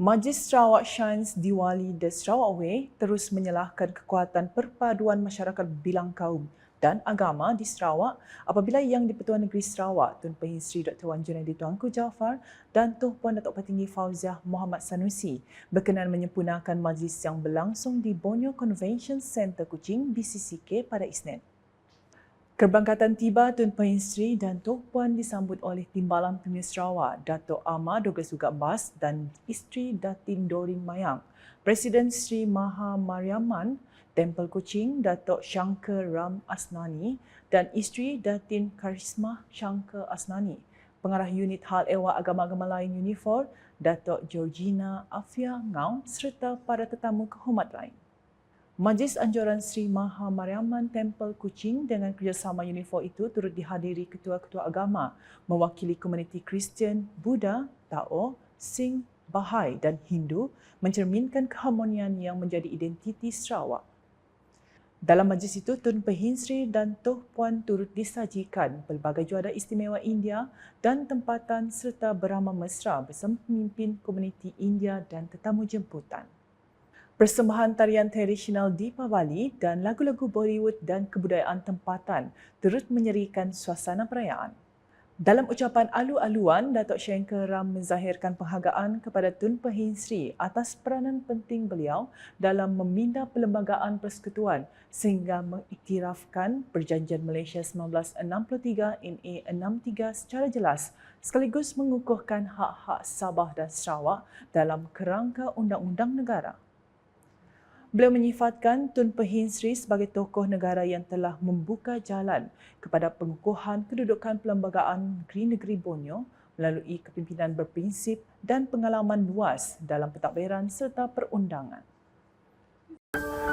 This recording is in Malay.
Majlis Sarawak Shines Diwali The Sarawak Way terus menyalahkan kekuatan perpaduan masyarakat bilang kaum dan agama di Sarawak apabila Yang di-Pertuan Negeri Sarawak Tun Pehin Sri Dr. Wan Junaidi Tuanku Jaafar dan Tuh Puan Datuk Petinggi Fauziah Muhammad Sanusi berkenan menyempurnakan majlis yang berlangsung di Borneo Convention Centre Kuching BCCK pada Isnin. Keberangkatan tiba Tun Pehin Sri dan Tok Puan disambut oleh Timbalan Premier Sarawak, Datuk Ahmad Douglas Ugat Bas dan isteri Datin Dorin Mayang. Presiden Sri Maha Mariaman, Tempel Kuching, Datuk Shankar Ram Asnani dan isteri Datin Karisma Shankar Asnani. Pengarah Unit Hal Ehwal Agama-Agama Lain Unifor, Datuk Georgina Afia Ngau serta para tetamu kehormat lain. Majlis Anjuran Sri Maha Mariaman Temple Kuching dengan kerjasama Unifor itu turut dihadiri ketua-ketua agama mewakili komuniti Kristian, Buddha, Tao, Sing, Bahai dan Hindu mencerminkan keharmonian yang menjadi identiti Sarawak. Dalam majlis itu, Tun Pehin Sri dan Toh Puan turut disajikan pelbagai juara istimewa India dan tempatan serta beramah mesra bersama pemimpin komuniti India dan tetamu jemputan. Persembahan tarian tradisional di Pawali dan lagu-lagu Bollywood dan kebudayaan tempatan turut menyerikan suasana perayaan. Dalam ucapan alu-aluan, Datuk Shankar Ram menzahirkan penghargaan kepada Tun Pehin Sri atas peranan penting beliau dalam meminda perlembagaan persekutuan sehingga mengiktirafkan Perjanjian Malaysia 1963 NA 63 secara jelas sekaligus mengukuhkan hak-hak Sabah dan Sarawak dalam kerangka undang-undang negara. Beliau menyifatkan Tun Pehin Sri sebagai tokoh negara yang telah membuka jalan kepada pengukuhan kedudukan perlembagaan negeri negeri Borneo melalui kepimpinan berprinsip dan pengalaman luas dalam pentadbiran serta perundangan. Thank you.